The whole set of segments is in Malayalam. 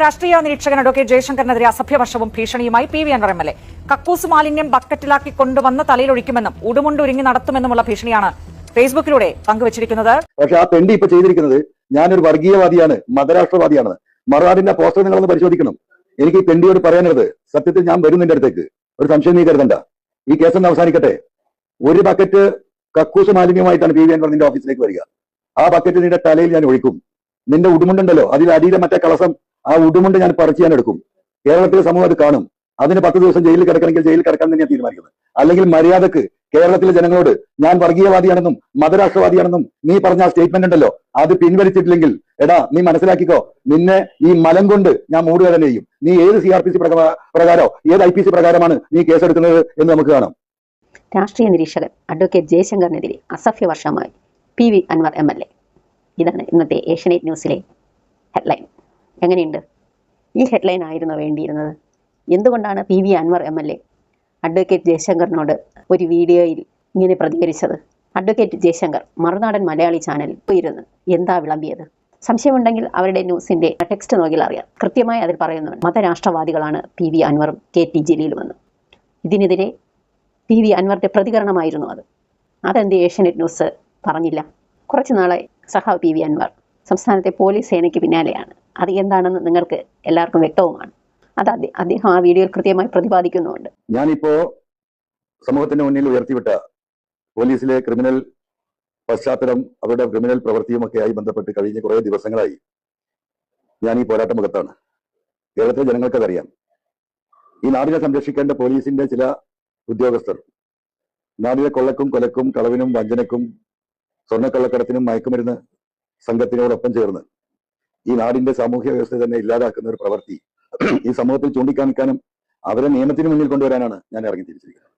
രാഷ്ട്രീയ നിരീക്ഷകൻ അഡ്വക്കേറ്റ് ജയശങ്കറിനെതിരെ അസഭ്യവർഷവും ഭീഷണിയുമായി P V Anvar M L A. കക്കൂസ് മാലിന്യം ബക്കറ്റിലാക്കി കൊണ്ടുവന്ന് തലയിലൊഴിക്കുമെന്നും ഉടുമുണ്ടൊരുങ്ങി നടത്തുമെന്നുമുള്ള ഭീഷണിയാണ് ഫേസ്ബുക്കിലൂടെ പങ്കുവച്ചിരിക്കുന്നത്. പക്ഷെ ആ പെണ്ണി ഇപ്പൊ ചെയ്തിരിക്കുന്നത് ഞാനൊരു വർഗീയവാദിയാണ് മതരാഷ്ട്രവാദിയാണ്. മറുനാടിന്റെ പോസ്റ്റർ നിങ്ങളൊന്ന് പരിശോധിക്കണം. എനിക്ക് ഈ പെണ്ണിയോട് പറയാനുള്ളത് സത്യത്തിൽ ഞാൻ വരും നിന്റെ അടുത്തേക്ക്. ഒരു സംശയം നീ കരുതണ്ട. ഈ കേസൊന്ന് അവസാനിക്കട്ടെ. ഒരു ബക്കറ്റ് കക്കൂസ് മാലിന്യമായിട്ടാണ് പി വി അൻവർ നിന്റെ ഓഫീസിലേക്ക് വരിക. ആ ബക്കറ്റ് നിന്റെ തലയിൽ ഞാൻ ഒഴിക്കും. നിന്റെ ഉടുമുണ്ടുണ്ടല്ലോ അതിൽ അടിയിലെ മറ്റേ കളസം ആ ഉടുമുണ്ട് ഞാൻ പറിച്ച് ഞാൻ എടുക്കും. കേരളത്തിലെ സമൂഹം അത് കാണും. അതിന് പത്ത് ദിവസം ജയിലിൽ കിടക്കണമെങ്കിൽ ജയിലിൽ കിടക്കാൻ തന്നെയാണ് തീരുമാനിക്കുന്നത്. അല്ലെങ്കിൽ മര്യാദയ്ക്ക് കേരളത്തിലെ ജനങ്ങളോട് ഞാൻ വർഗീയവാദിയാണെന്നും മതരാഷ്ട്രവാദിയാണെന്നും നീ പറഞ്ഞ ആ സ്റ്റേറ്റ്മെന്റ് ഉണ്ടല്ലോ. അത് പിൻവലിച്ചിട്ടില്ലെങ്കിൽ എടാ നീ മനസ്സിലാക്കിക്കോ. നിന്നെ ഈ മലം കൊണ്ട് ഞാൻ മൂടുക തന്നെ ചെയ്യും. നീ ഏത് സി ആർ പി സി പ്രകാരോ ഏത് ഐ പി സി പ്രകാരമാണ് നീ കേസെടുക്കുന്നത് എന്ന് നമുക്ക് കാണാം. രാഷ്ട്രീയ നിരീക്ഷകൻ അഡ്വക്കേറ്റ് ജയശങ്കറിനെതിരെ അസഭ്യ വർഷമായി P V Anvar M L A. ഇതാണ് ഇന്നത്തെ ഏഷ്യനെറ്റ് ന്യൂസിലെ ഹെഡ്ലൈൻ. എങ്ങനെയുണ്ട്? ഈ ഹെഡ്ലൈൻ ആയിരുന്നു വേണ്ടിയിരുന്നത്? എന്തുകൊണ്ടാണ് P V Anvar M L A advocate ജയശങ്കറിനോട് ഒരു വീഡിയോയിൽ ഇങ്ങനെ പ്രതികരിച്ചത്? അഡ്വക്കേറ്റ് ജയശങ്കർ മറുനാടൻ മലയാളി ചാനൽ പോയിരുന്ന്. എന്താ വിളമ്പിയത്? സംശയമുണ്ടെങ്കിൽ അവരുടെ ന്യൂസിന്റെ ടെക്സ്റ്റ് നോക്കിയാൽ അറിയാം. കൃത്യമായി അതിൽ പറയുന്നുണ്ട്. മതരാഷ്ട്രവാദികളാണ് പി വി അൻവറും കെ ടി ജലീലുമെന്ന് ഇതിനെതിരെ പി വി അൻവറിന്റെ പ്രതികരണമായിരുന്നു അത്. അതെന്ത് ഏഷ്യനെറ്റ് ന്യൂസ് പറഞ്ഞില്ല. കുറച്ചു നാളെ സഹ പി വി അൻവർ സംസ്ഥാനത്തെ പോലീസ് സേനയ്ക്ക് പിന്നാലെയാണ്. അത് എന്താണെന്ന് നിങ്ങൾക്ക് എല്ലാവർക്കും വ്യക്തവുമാണ്. അത് അദ്ദേ- അദ്ദേഹം ആ വീഡിയോയിൽ കൃത്യമായി പ്രതിപാദിക്കുന്നുണ്ട് ഞാനിപ്പോ സമൂഹത്തിന്റെ മുന്നിൽ ഉയർത്തിവിട്ട പോലീസിലെ ക്രിമിനൽ പശ്ചാത്തലം അവരുടെ ക്രിമിനൽ പ്രവൃത്തിയുമൊക്കെയായി ബന്ധപ്പെട്ട് കഴിഞ്ഞ കുറേ ദിവസങ്ങളായി ഞാൻ ഈ പോരാട്ട മുഖത്താണ് കേരളത്തിലെ ജനങ്ങൾക്കതറിയാം. ഈ നാടിനെ സംരക്ഷിക്കേണ്ട പോലീസിന്റെ ചില ഉദ്യോഗസ്ഥർ നാടിനെ കൊള്ളക്കും കൊലക്കും കളവിനും വഞ്ചനക്കും സ്വർണക്കള്ളക്കടത്തിനും മയക്കുമരുന്ന് സംഘത്തിനോടൊപ്പം ചേർന്ന് ഈ നാടിന്റെ സാമൂഹ്യ വ്യവസ്ഥ തന്നെ ഇല്ലാതാക്കുന്ന ഒരു പ്രവൃത്തി ഈ സമൂഹത്തിൽ ചൂണ്ടിക്കാണിക്കാനും അവരെ നിയമത്തിന് മുന്നിൽ കൊണ്ടുവരാനാണ് ഞാൻ ഇറങ്ങി തിരിച്ചിരിക്കുന്നത്.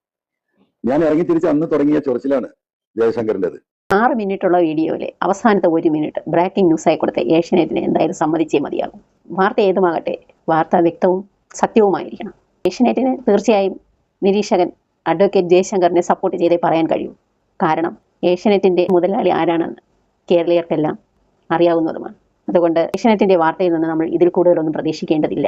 ഞാൻ ഇറങ്ങി തിരിച്ച് അന്ന് തുടങ്ങിയ ചൊറിച്ചിലാണ് ജയശങ്കറിന്റെത് ആറ് മിനിറ്റുള്ള വീഡിയോയിലെ അവസാനത്തെ ഒരു മിനിറ്റ് ബ്രേക്കിംഗ് ന്യൂസ് ആയി കൊടുത്ത ഏഷ്യനെറ്റിനെ എന്തായാലും സമ്മതിച്ചേ മതിയാകും. വാർത്ത ഏതുമാകട്ടെ വാർത്ത വ്യക്തവും സത്യവുമായിരിക്കണം. ഏഷ്യനെറ്റിന് തീർച്ചയായും നിരീക്ഷകൻ അഡ്വക്കേറ്റ് ജയശങ്കറിനെ സപ്പോർട്ട് ചെയ്തേ പറയാൻ കഴിയൂ. കാരണം ഏഷ്യനെറ്റിന്റെ മുതലാളി ആരാണെന്ന് കേരളീയർക്കെല്ലാം അറിയാവുന്നതുമാണ്. അതുകൊണ്ട് ഏഷ്യാനെറ്റിന്റെ വാർത്തയിൽ നിന്ന് നമ്മൾ ഇതിൽ കൂടുതലൊന്നും പ്രതീക്ഷിക്കേണ്ടതില്ല.